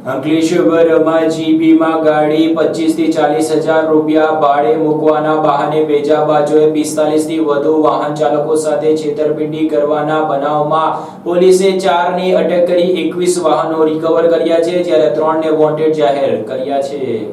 અંકલેશ્વરમાં જીબીમાં ગાડી પચીસથી ચાલીસ હજાર રૂપિયા ભાડે મૂકવાના બહાને બેજા બાજુએ પિસ્તાલીસથી વધુ વાહન ચાલકો સાથે છેતરપિંડી કરવાના બનાવમાં પોલીસે ચારની અટક કરી એકવીસ વાહનો રિકવર કર્યા છે, જ્યારે ત્રણને વોન્ટેડ જાહેર કર્યા છે.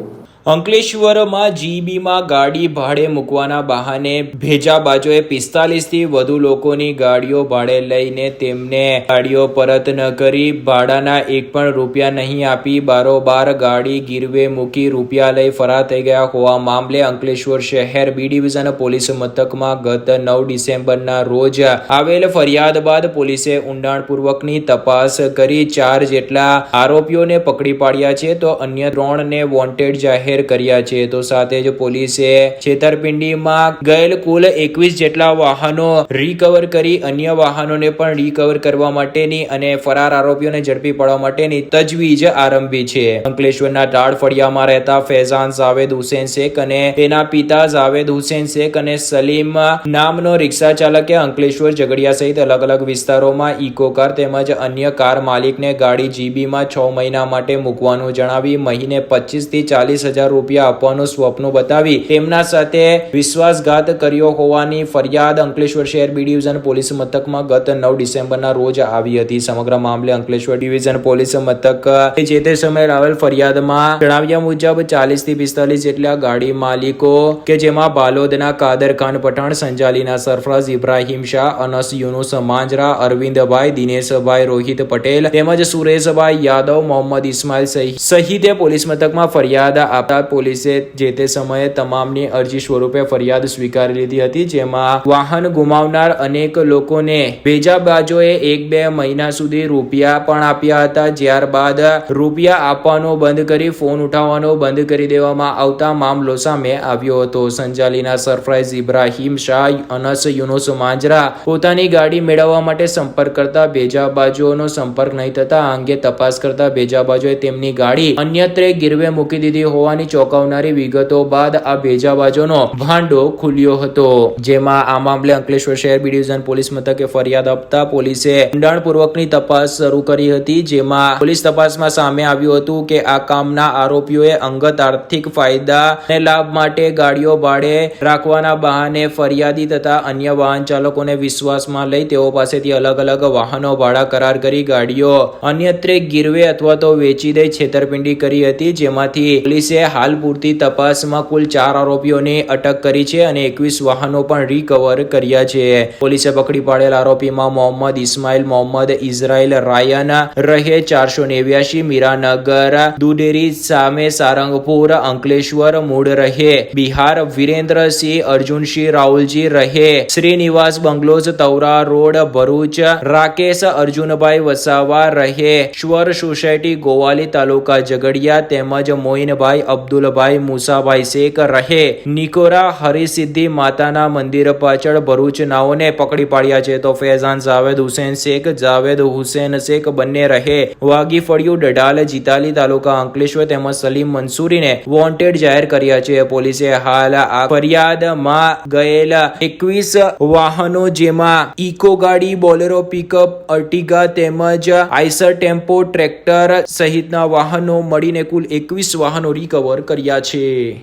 અંકલેશ્વરમાં જીબીમાં ગાડી ભાડે મૂકવાના બહાને ભેજા બાજુએ પિસ્તાલીસથી વધુ લોકોની ગાડીઓ ભાડે લઈને તેમને ગાડીઓ પરત ન કરી ભાડાના એક પણ રૂપિયા નહીં આપી બારોબાર ગાડી ગીરવે મૂકી રૂપિયા લઈ ફરાર થઈ ગયા હોવા મામલે અંકલેશ્વર શહેર બી ડિવિઝન પોલીસ મથકમાં ગત નવ ડિસેમ્બરના રોજ આવેલ ફરિયાદ બાદ પોલીસે ઊંડાણપૂર્વકની તપાસ કરી ચાર જેટલા આરોપીઓને પકડી પાડ્યા છે તો અન્ય ત્રણને વોન્ટેડ જાહેર કર્યા છે. તો સાથે જ પોલીસે છેતરપિંડીમાં ગયેલ કુલ એકવીસ જેટલા વાહનો રિકવર કરી અન્ય વાહનોને પણ રિકવર કરવા માટેની અને ફરાર આરોપીઓને ઝડપી પાડવા માટેની તજવીજ આરંભી છે. અંકલેશ્વરના ટાળ ફળિયામાં રહેતા ફૈઝાન જાવેદ હુસેન શેખ અને તેના પિતા જાવેદ હુસેન શેખ અને સલીમ નામનો રિક્ષા ચાલકે અંકલેશ્વર ઝઘડિયા સહિત અલગ અલગ વિસ્તારોમાં ઇકો કાર તેમજ અન્ય કાર માલિકને ગાડી જીબીમાં છ મહિના માટે મૂકવાનું જણાવી મહિને પચીસથી ચાલીસ હજાર રૂપિયા આપવાનું સ્વપ્ન બતાવી તેમના સાથે વિશ્વાસઘાત કર્યો હોવાની ફરિયાદ અંકલેશ્વર શહેર બી ડિવિઝન પોલીસ મથકમાં ગત નવ ડિસેમ્બરના રોજ આવી હતી. સમગ્ર મામલે અંકલેશ્વર ડિવિઝન પોલીસ મથક જે તે સમયે આવેલ ફરિયાદમાં જણાવ્યા મુજબ ચાલીસથી પિસ્તાલીસ જેટલા ગાડી માલિકો કે જેમાં બાલોદના કાદર ખાન પઠાણ, સંજાલીના સરફરાઝ ઇબ્રાહીમ શાહ, અનસ યુનુસ, માંજરા, અરવિંદભાઈ, દિનેશભાઈ, રોહિત પટેલ તેમજ સુરેશભાઈ યાદવ, મોહમ્મદ ઇસ્માઇલ સહિત પોલીસ મથકમાં ફરિયાદ આપતા પોલીસે જે તે સમયે તમામની અરજી સ્વરૂપે ફરિયાદ સ્વીકારી લીધી હતી, જેમાં વાહન ગુમાવનાર અનેક લોકોને ભેજા બાજુએ એક બે મહિના સુધી રૂપિયા પણ આપ્યા હતા. ત્યારબાદ રૂપિયા આપવાનો બંધ કરી ફોન ઉઠાવવાનો બંધ કરી દેવામાં આવતા મામલો સામે આવ્યો હતો. સંજાલીના સરપ્રાઇઝ ઇબ્રાહીમ શાહ, અનસ યુનુસ માંજરા પોતાની ગાડી મેળવવા માટે સંપર્ક કરતા ભેજા બાજુઓનો સંપર્ક નહીં થતા અંગે તપાસ કરતા ભેજા બાજુએ તેમની ગાડી અન્યત્રે ગીરવે મૂકી દીધી હોવાની ચોંકાવનારી વિગતો બાદ આ ભેજાબાજોનો ભાંડો ખુલ્યો હતો. જેમાં આ મામલે અંકલેશ્વર શહેર બી ડિવિઝન પોલીસ મથકે ફરિયાદ આપતા પોલીસે ઊંડાણપૂર્વકની તપાસ શરૂ કરી હતી, જેમાં પોલીસ તપાસમાં સામે આવ્યું હતું કે આ કામના આરોપીઓએ અંગત આર્થિક ફાયદા અને લાભ માટે ગાડીઓ ભાડે રાખવાના બહાને ફરિયાદી તથા અન્ય વાહન ચાલકોને વિશ્વાસમાં લઈ તેઓ પાસેથી અલગ અલગ વાહનો ભાડા કરાર કરી ગાડીઓ અન્યત્રે ગીરવે અથવા તો વેચી દઈ છેતરપિંડી કરી હતી, જેમાંથી પોલીસે હાલ પૂરતી તપાસમાં કુલ ચાર આરોપીઓને અટક કરી છે અને એકવીસ વાહનો પણ રિકવર કર્યા છે. પોલીસે પકડી પાડેલ આરોપીમાં મોહમ્મદ ઇસ્માઇલ, મોહમ્મદ ઇઝરાઇલ રાયન રહે ચારસો નેવ્યાસી મીરાનગર દુડેરી સામે સારંગપુર, અંકલેશ્વર મૂળ રહે. બિહાર વિરેન્દ્રસિંહ અર્જુનસિંહ રાહુલજી રહે. શ્રીનિવાસ બંગલોઝ, તૌરા રોડ, ભરૂચ, રાકેશ, અર્જુનભાઈ વસાવા રહે. શ્વર સોસાયટી ગોવાલી તાલુકા ઝઘડિયા તેમજ મોઇનભાઈ અબ્દુલભાઈ મુસાભાઈ શેખ રહે. નિકોરા હરિસિદ્ધિ માતાના મંદિર પાછળ ભરૂચનાઓને પકડી પાડ્યા છે તો ફૈઝાન જાવેદ હુસેન શેખ, જાવેદ હુસેન શેખ બંને રહે. વાગી ફળિયું ડઢાલ જીતાલી તાલુકા અંકલેશ્વર તેમજ સલીમ મંસૂરીને વોન્ટેડ જાહેર કર્યા છે. પોલીસે હાલ આ ફરિયાદમાં ગયેલા એકવીસ વાહનો જેમાં ઇકો ગાડી, બોલેરો પિકઅપ, અર્ટિગા તેમજ આઈસર ટેમ્પો, ટ્રેક્ટર સહિતના વાહનો મળીને કુલ એકવીસ વાહનો રિકવર કર્યા છે.